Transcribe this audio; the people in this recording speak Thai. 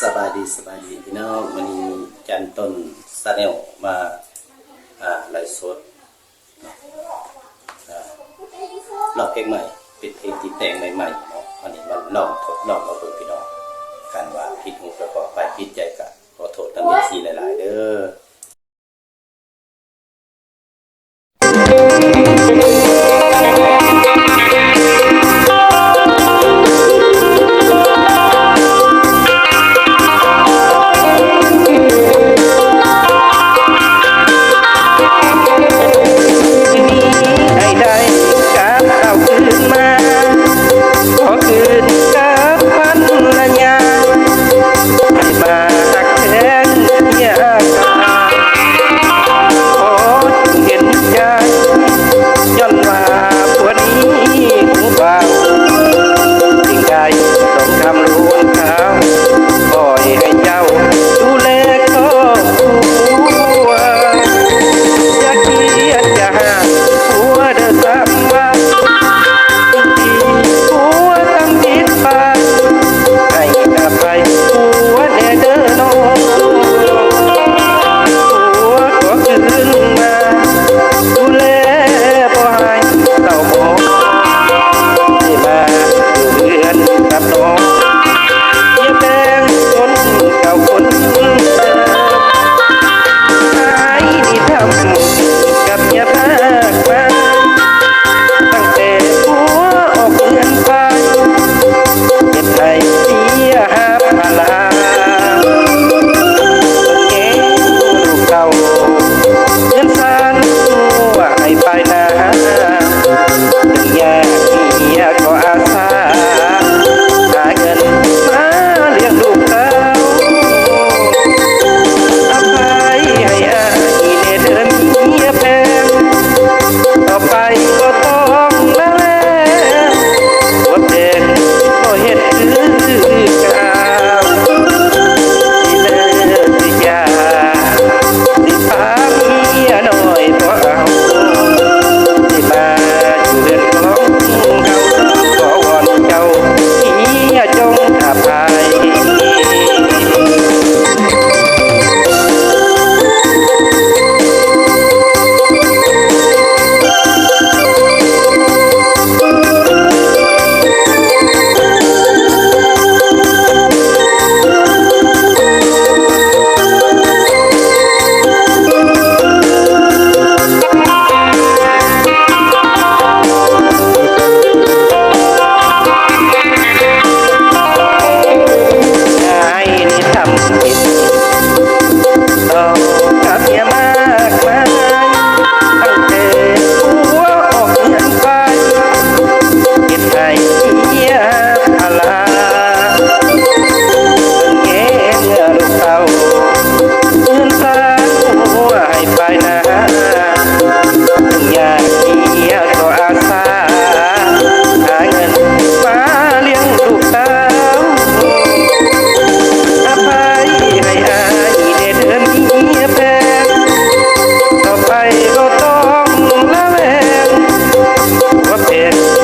สบายดีสบายดีพี่น้องมันนี้จันต้นสแนลมาอ่าไลฟ์สดอ่าลองเพลงใหม่เป็นเพลงที่แต่งใหม่ๆเนาะอันนี้มันลองทดลองเอาเบิ่งพี่น้องกันว่าผิดหูประกอบไปผิดใจกะขอโทษทั้งเอซีหลายๆเด้อ it.